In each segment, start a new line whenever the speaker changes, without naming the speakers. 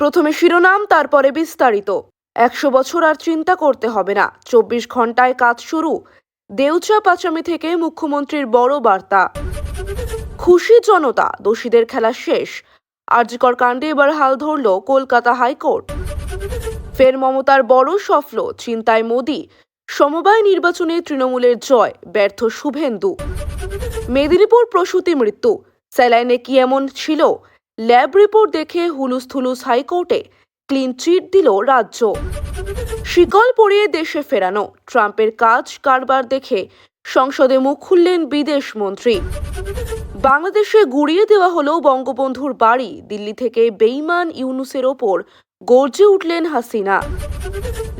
প্রথমে শিরোনাম, তারপরে বিস্তারিত। একশো বছর আর চিন্তা করতে হবে না। চব্বিশ ঘন্টায় কাজ শুরু। দেউচা পাচামি থেকে মুখ্যমন্ত্রীর বড় বার্তা। খুশি জনতা, দোষীদের খেলা শেষ। আরজিকর কাণ্ডে এবার হাল ধরল কলকাতা হাইকোর্ট। ফের মমতার বড় সফল, চিন্তায় মোদি। সমবায় নির্বাচনে তৃণমূলের জয়, ব্যর্থ শুভেন্দু। মেদিনীপুর প্রসূতি মৃত্যু। স্যালাইনে কি এমন ছিল? ল্যাব রিপোর্ট দেখে হুলুস থুলুস হাইকোর্টে ক্লিন চিট দিল রাজ্য। শিকল পরিয়ে দেশে ফেরানো, ট্রাম্পের কাজ কারবার দেখে সংসদে মুখ খুললেন বিদেশ মন্ত্রী। বাংলাদেশে গুড়িয়ে দেওয়া হলো বঙ্গবন্ধুর বাড়ি, দিল্লি থেকে বেইমান ইউনুসের ওপর গর্জে উঠলেন হাসিনা।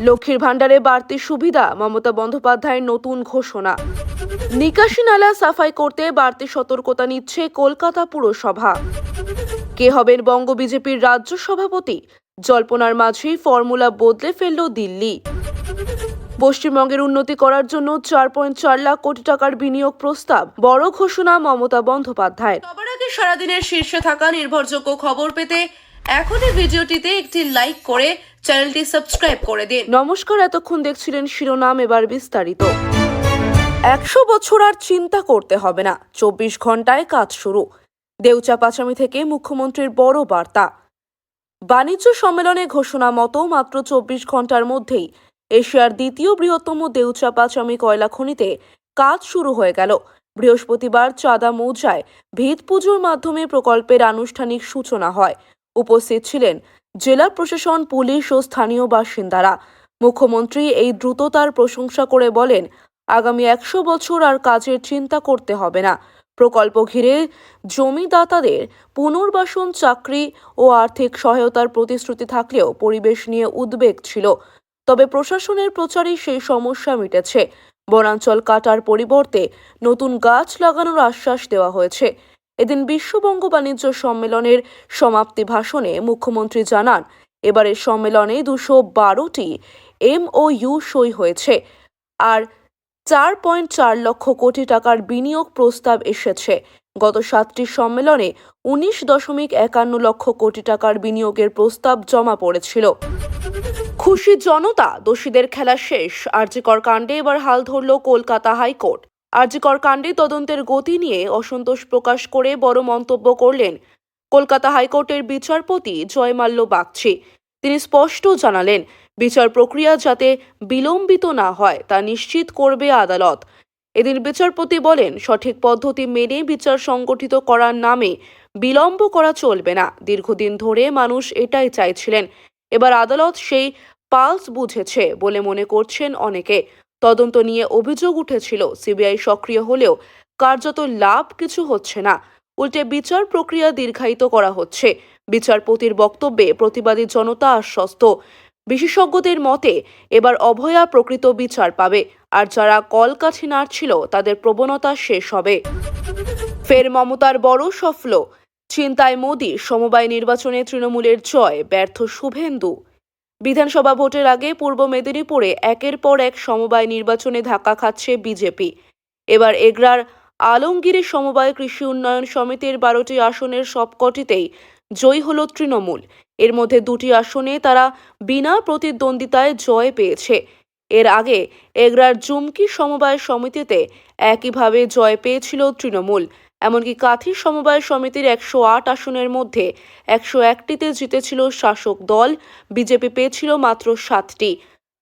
লক্ষ্মীর ভাণ্ডারে বাড়তি সুবিধা, মমতা বন্দ্যোপাধ্যায়ের নতুন ঘোষণা। নিকাশি নালা সাফাই করতে বাড়তি সতর্কতা নিচ্ছে কলকাতা পুরসভা। কে হবেন বঙ্গ বিজেপির রাজ্য সভাপতি? জল্পনার মাঝেই ফর্মুলা বদলে ফেলল দিল্লি। পশ্চিমবঙ্গের উন্নতি করার জন্য চার পয়েন্ট চার লাখ কোটি টাকার বিনিয়োগ প্রস্তাব বড় ঘোষণা মমতা বন্দ্যোপাধ্যায়। সবার আগে সারাদিনের শীর্ষে থাকা নির্ভরযোগ্য খবর পেতে এখনই ভিডিওটিতে একটি লাইক করে চ্যানেলটি সাবস্ক্রাইব করে দিন। নমস্কার এতক্ষণ দেখছিলেন শিরোনাম এবার বিস্তারিত। একশো বছর আর চিন্তা করতে হবে না চব্বিশ ঘন্টায় কাজ শুরু। দেউচা পাচামি থেকে মুখ্যমন্ত্রীর বড় বার্তা। বাণিজ্য সম্মেলনে ঘোষণা মতো মাত্র চব্বিশ ঘণ্টার মধ্যেই এশিয়ার দ্বিতীয় বৃহত্তম দেউচা পাচামি কয়লা খনিতে কাজ শুরু হয়ে গেল। বৃহস্পতিবার চাঁদা মৌজায় ভিত পুজোর মাধ্যমে প্রকল্পের আনুষ্ঠানিক সূচনা হয়। উপস্থিত ছিলেন জেলা প্রশাসন, পুলিশ ও স্থানীয় বাসিন্দারা। মুখ্যমন্ত্রী এই দ্রুততার প্রশংসা করে বলেন, আগামী একশো বছর আর কাজের চিন্তা করতে হবে না। প্রকল্প ঘিরে জমিদাতাদের পুনর্বাসন, চাকরি ও আর্থিক সহায়তার প্রতিশ্রুতি থাকলেও পরিবেশ নিয়ে উদ্বেগ ছিল। তবে প্রশাসনের প্রচারেই সেই সমস্যা মিটেছে। বনাঞ্চল কাটার পরিবর্তে নতুন গাছ লাগানোর আশ্বাস দেওয়া হয়েছে। এদিন বিশ্ববঙ্গ বাণিজ্য সম্মেলনের সমাপ্তি ভাষণে মুখ্যমন্ত্রী জানান, এবারের সম্মেলনে দুশো বারোটি এমওইউ সই হয়েছে। আর চার পয়েন্ট চার লক্ষ কোটি টাকার বিনিয়োগ প্রস্তাব এসেছে। গত সাতটি সম্মেলনে উনিশ দশমিক একান্ন লক্ষ কোটি টাকার বিনিয়োগের প্রস্তাব জমা পড়েছিল। খুশি জনতা, দোষীদের খেলা শেষ। আরজিকর কাণ্ডে এবার হাল ধরল কলকাতা হাইকোর্ট। আরজিকর কাণ্ডে তদন্তের গতি নিয়ে অসন্তোষ প্রকাশ করে বড় মন্তব্য করলেন কলকাতা হাইকোর্টের বিচারপতি জয়মাল্য বাগচি। তিনি স্পষ্ট জানালেন বিচার প্রক্রিয়া যাতে বিলম্বিত না হয়, তা নিশ্চিত করবে আদালত। এদিন বিচারপতি বলেন, সঠিক পদ্ধতি মেনে বিচার সংগঠিত করার নামে বিলম্ব করা চলবে না। দীর্ঘদিন ধরে মানুষ এটাই চাইছিলেন। এবার আদালত সেই পালস বুঝেছে বলে মনে করছেন অনেকে। তদন্ত নিয়ে অভিযোগ উঠেছিল, সিবিআই সক্রিয় হলেও কার্যত লাভ কিছু হচ্ছে না। উল্টে বিচার প্রক্রিয়া দীর্ঘায়িত করা হচ্ছে। বিচারপতির বক্তব্যে প্রতিবাদী জনতা আশ্বস্ত। বিশেষজ্ঞদের মতে, এবার অভয়া প্রকৃত বিচার পাবে, আর যারা কলকাঠি নাড়ছিল, তাদের প্রবণতা শেষ হবে। ফের মমতার বড় সফল, চিন্তায় মোদি সমবায় নির্বাচনে তৃণমূলের জয়, ব্যর্থ শুভেন্দু। বিধানসভা ভোটের আগে পূর্ব মেদিনীপুরে একের পর এক সমবায় নির্বাচনে ধাক্কা খাচ্ছে বিজেপি। এবার এগরার আলমগীরের সমবায় কৃষি উন্নয়ন সমিতির বারোটি আসনের সবকটিতেই জয়ী হল তৃণমূল। এর মধ্যে দুটি আসনে তারা বিনা প্রতিদ্বন্দ্বিতায় জয় পেয়েছে। এর আগে এগরার জুমকি সমবায় সমিতিতে একইভাবে জয় পেয়েছিল তৃণমূল। এমনকি কাথি সমবায় সমিতির একশো আট আসনের মধ্যে একশো একটিতে জিতেছিল শাসক দল। বিজেপি পেয়েছিল মাত্র সাতটি।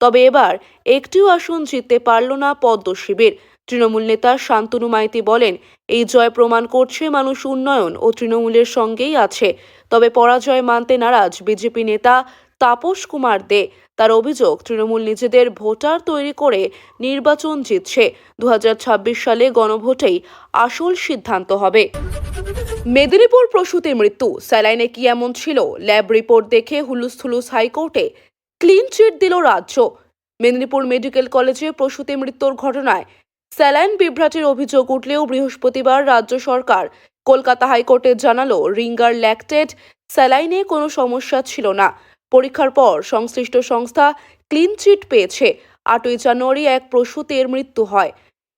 তবে এবার একটিও আসন জিততে পারল না পদ্ম শিবির তৃণমূল নেতা শান্তনু মাইতি বলেন, এই জয় প্রমাণ করছে মানুষ উন্নয়ন ও তৃণমূলের সঙ্গেই আছে। তবে পরাজয় মানতে নারাজ বিজেপি নেতা তাপস কুমার দে। তার অভিযোগ, তৃণমূল নিজেদের ভোটার তৈরি করে নির্বাচন জিতছে। দু হাজার ছাব্বিশ সালে গণভোটেই আসল সিদ্ধান্ত হবে। মেদিনীপুর প্রসূতি মৃত্যু। স্যালাইনে কি এমন ছিল? ল্যাব রিপোর্ট দেখে হুলুস্থুলুস হাইকোর্টে ক্লিন চিট দিল রাজ্য। মেদিনীপুর মেডিকেল কলেজে প্রসূতি মৃত্যুর ঘটনায় স্যালাইন বিভ্রাটের অভিযোগ উঠলেও বৃহস্পতিবার রাজ্য সরকার। কলকাতা হাইকোর্টে জানালো, রিঙ্গার ল্যাকটেড স্যালাইনে কোনো সমস্যা ছিল না। পরীক্ষার পর সংশ্লিষ্ট সংস্থা ক্লিন চিট পেয়েছে, আটই জানুয়ারি এক প্রসূতির মৃত্যু হয়।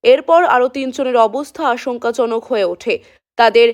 এরপর আরও তিনজনের অবস্থা আশঙ্কাজনক হয়ে ওঠে। তাদের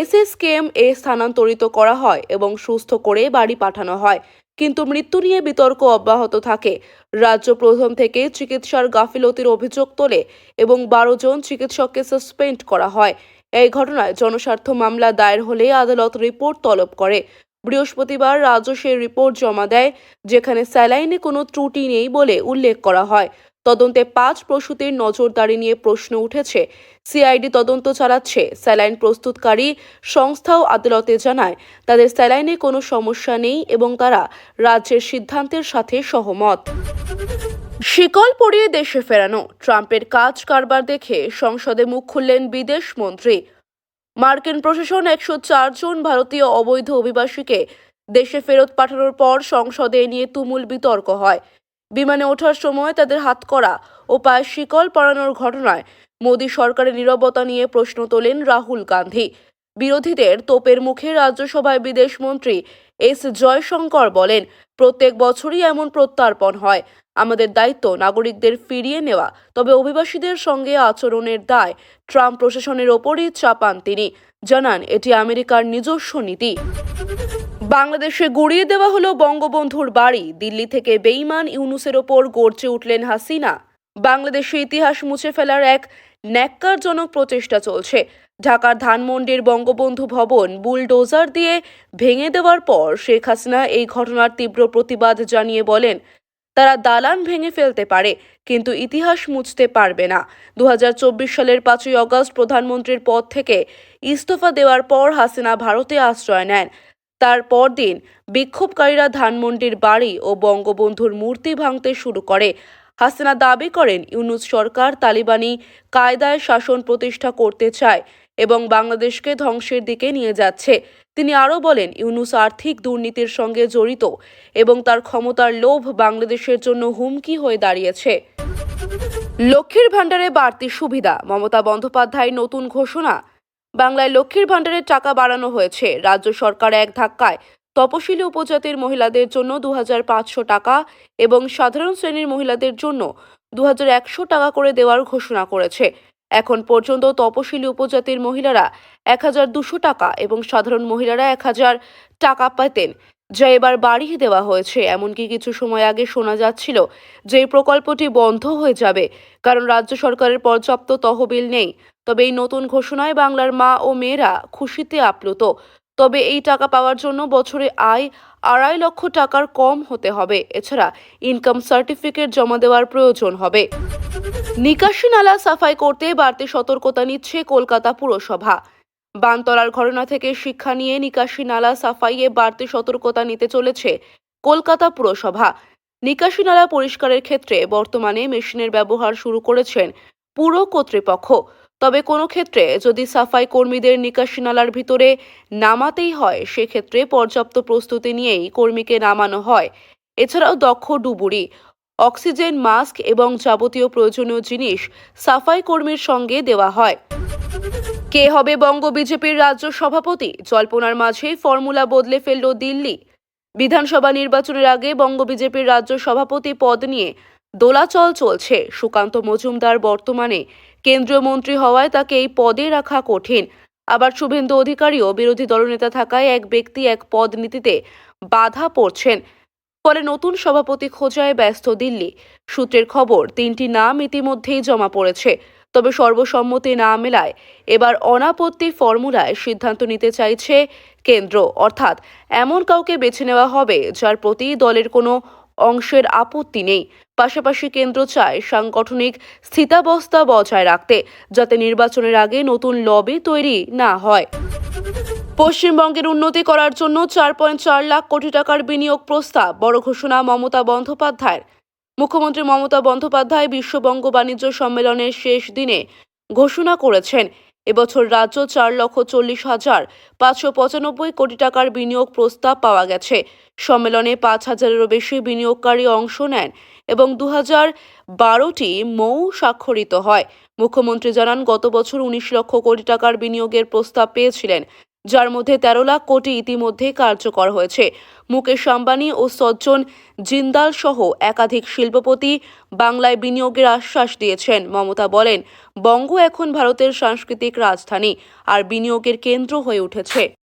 এসএসকেএম এ স্থানান্তরিত করা হয় এবং সুস্থ করে বাড়ি পাঠানো হয়। কিন্তু মৃত্যু নিয়ে বিতর্ক অব্যাহত থাকে। রাজ্য প্রথম থেকে চিকিৎসার গাফিলতির অভিযোগ তোলে এবং বারো জন চিকিৎসককে সাসপেন্ড করা হয়। এই ঘটনায় জনস্বার্থ মামলা দায়ের হলে আদালত রিপোর্ট তলব করে। বৃহস্পতিবার রাজ্য সেই রিপোর্ট জমা দেয়, যেখানে স্যালাইনে কোনো ত্রুটি নেই বলে উল্লেখ করা হয়। তদন্তে পাঁচ প্রসূতির নজরদারি নিয়ে প্রশ্ন উঠেছে। সিআইডি তদন্ত চালাচ্ছে। স্যালাইন প্রস্তুতকারী সংস্থাও আদালতে জানায়, তাদের স্যালাইনে কোনো সমস্যা নেই এবং তারা রাজ্যের সিদ্ধান্তের সাথে সহমত। শিকল পড়িয়ে দেশে ফেরানো, ট্রাম্পের কাজ কারবার দেখে সংসদে মুখ খুললেন বিদেশ মন্ত্রী। মার্কিন প্রশাসন একশো চার জন ভারতীয় অবৈধ অভিবাসীকে দেশে ফেরত পাঠানোর পর সংসদে নিয়ে তুমুল বিতর্ক হয়। বিমানে ওঠার সময় তাদের হাত করা ও পায়ে শিকল পরানোর ঘটনায় মোদী সরকারের নীরবতা নিয়ে প্রশ্ন তোলেন রাহুল গান্ধী। বিরোধীদের তোপের মুখে রাজ্যসভায় বিদেশমন্ত্রী এস জয়শঙ্কর বলেন, প্রত্যেক বছরই এমন প্রত্যর্পণ হয়। আমাদের দায়িত্ব নাগরিকদের ফিরিয়ে নেওয়া। তবে অভিবাসীদের সঙ্গে আচরণের দায় ট্রাম্প প্রশাসনের ওপরই চাপান তিনি। জানান, এটি আমেরিকার নিজস্ব নীতি। বাংলাদেশে গুড়িয়ে দেওয়া হলো বঙ্গবন্ধুর বাড়ি। দিল্লি থেকে বেইমান ইউনুসের ওপর গর্জে উঠলেন হাসিনা। বাংলাদেশের ইতিহাস মুছে ফেলার এক ন্যাক্কারজনক প্রচেষ্টা চলছে। ঢাকার ধানমন্ডির বঙ্গবন্ধু ভবন বুলডোজার দিয়ে ভেঙে দেওয়ার পর শেখ হাসিনা এই ঘটনার তীব্র প্রতিবাদ জানিয়ে বলেন, তারা দালান ভেঙে ফেলতে পারে, কিন্তু ইতিহাস মুছতে পারবে না। দু হাজার চব্বিশ সালের পাঁচই অগস্ট প্রধানমন্ত্রীর পদ থেকে ইস্তফা দেওয়ার পর হাসিনা ভারতে আশ্রয় নেন। তার পরদিন বিক্ষোভকারীরা ধানমন্ডির বাড়ি ও বঙ্গবন্ধুর মূর্তি ভাঙতে শুরু করে। হাসিনা দাবি করেন, ইউনুস সরকার তালিবানি কায়দায় শাসন প্রতিষ্ঠা করতে চায় এবং বাংলাদেশকে ধ্বংসের দিকে নিয়ে যাচ্ছে। তিনি আরও বলেন, ইউনুস আর্থিক দুর্নীতির সঙ্গে জড়িত এবং তার ক্ষমতার লোভ বাংলাদেশের জন্য হুমকি হয়ে দাঁড়িয়েছে। লক্ষ্মীর ভাণ্ডারে বাড়তি সুবিধা। মমতা বন্দ্যোপাধ্যায় নতুন ঘোষণা বাংলায় লক্ষ্মীর ভাণ্ডারের টাকা বাড়ানো হয়েছে। রাজ্য সরকার এক ধাক্কায় তপশিলি উপজাতির মহিলাদের জন্য দু হাজার পাঁচশো টাকা এবং সাধারণ শ্রেণির মহিলাদের জন্য দু হাজার একশো টাকা করে দেওয়ার ঘোষণা করেছে। এখন পর্যন্ত তপশিলি উপজাতির মহিলারা এক টাকা এবং সাধারণ মহিলারা এক হাজার টাকা পেতেন। যা এবার বাড়িয়ে দেওয়া হয়েছে। এমনকি কিছু সময় আগে শোনা যাচ্ছিল যে এই প্রকল্পটি বন্ধ হয়ে যাবে, কারণ রাজ্য সরকারের পর্যাপ্ত তহবিল নেই। তবে এই নতুন ঘোষণায় বাংলার মা ও মেয়েরা খুশিতে আপ্লুত। তবে এই টাকা পাওয়ার জন্য বছরে আয় আড়াই লক্ষ টাকার কম হতে হবে। এছাড়া ইনকাম সার্টিফিকেট জমা দেওয়ার প্রয়োজন হবে। নিকাশি নালা সাফাই করতে বাড়তি সতর্কতা নিচ্ছে কলকাতা পুরসভা। বানতলার ঘটনা থেকে শিক্ষা নিয়ে নিকাশি নালা সাফাইয়ে বাড়তি সতর্কতা নিতে চলেছে কলকাতা পুরসভা। নিকাশি নালা পরিষ্কারের ক্ষেত্রে বর্তমানে মেশিনের ব্যবহার শুরু করেছেন পুর কর্তৃপক্ষ। তবে কোনো ক্ষেত্রে যদি সাফাই কর্মীদের নিকাশি নালার ভিতরে নামাতেই হয়, সেক্ষেত্রে পর্যাপ্ত প্রস্তুতি নিয়েই কর্মীকে নামানো হয়। এছাড়াও দক্ষ ডুবুরি, অক্সিজেন, মাস্ক এবং যাবতীয় প্রয়োজনীয় জিনিস সাফাই কর্মীর সঙ্গে দেওয়া হয়। কে হবে বঙ্গ বিজেপির রাজ্য সভাপতি? জল্পনার মাঝে ফর্মুলা বদলে ফেলল দিল্লি। বিধানসভা নির্বাচনের আগে বঙ্গ বিজেপির রাজ্য সভাপতি পদ নিয়ে দোলাচল চলছে। সুকান্ত মজুমদার বর্তমানে কেন্দ্রীয় মন্ত্রী হওয়ায় তাকে এই পদে রাখা কঠিন। আবার শুভেন্দু অধিকারীও বিরোধী দলনেতা থাকায় এক ব্যক্তি এক পদ নীতিতে বাধা পড়ছেন। ফলে নতুন সভাপতি খোঁজায় ব্যস্ত দিল্লি। সূত্রের খবর, তিনটি নাম ইতিমধ্যেই জমা পড়েছে। তবে সর্বসম্মতি না মেলায় এবার অনাপত্তি ফর্মুলায় সিদ্ধান্ত নিতে চাইছে কেন্দ্র। অর্থাৎ এমন কাউকে বেছে নেওয়া হবে যার প্রতি দলের কোনো অংশের আপত্তি নেই। পাশাপাশি কেন্দ্র চায় সাংগঠনিক স্থিতাবস্থা বজায় রাখতে, যাতে নির্বাচনের আগে নতুন লবি তৈরি না হয়। পশ্চিমবঙ্গের উন্নতি করার জন্য চার পয়েন্ট চার লাখ কোটি টাকার বিনিয়োগ প্রস্তাব, বড় ঘোষণা মমতা বন্দ্যোপাধ্যায়ের। মুখ্যমন্ত্রী মমতা বন্দ্যোপাধ্যায় বিশ্ববঙ্গ বাণিজ্য সম্মেলনের শেষ দিনে ঘোষণা করেছেন। এবছর রাজ্য চার লক্ষ চল্লিশ হাজার পাঁচশো পঁচানব্বই কোটি টাকার বিনিয়োগ প্রস্তাব পাওয়া গেছে। সম্মেলনে পাঁচ হাজারেরও বেশি বিনিয়োগকারী অংশ নেন এবং দু হাজার বারোটি মৌ স্বাক্ষরিত হয়। মুখ্যমন্ত্রী জানান, গত বছর উনিশ লক্ষ কোটি টাকার বিনিয়োগের প্রস্তাব পেয়েছিলেন। যার মধ্যে তেরো লাখ কোটি ইতিমধ্যে কার্যকর হয়েছে। মুকেশ আম্বানি ও সজ্জন জিন্দাল সহ একাধিক শিল্পপতি বাংলায় বিনিয়োগের আশ্বাস দিয়েছেন। মমতা বলেন, বঙ্গ এখন ভারতের সাংস্কৃতিক রাজধানী, আর বিনিয়োগের কেন্দ্র হয়ে উঠেছে।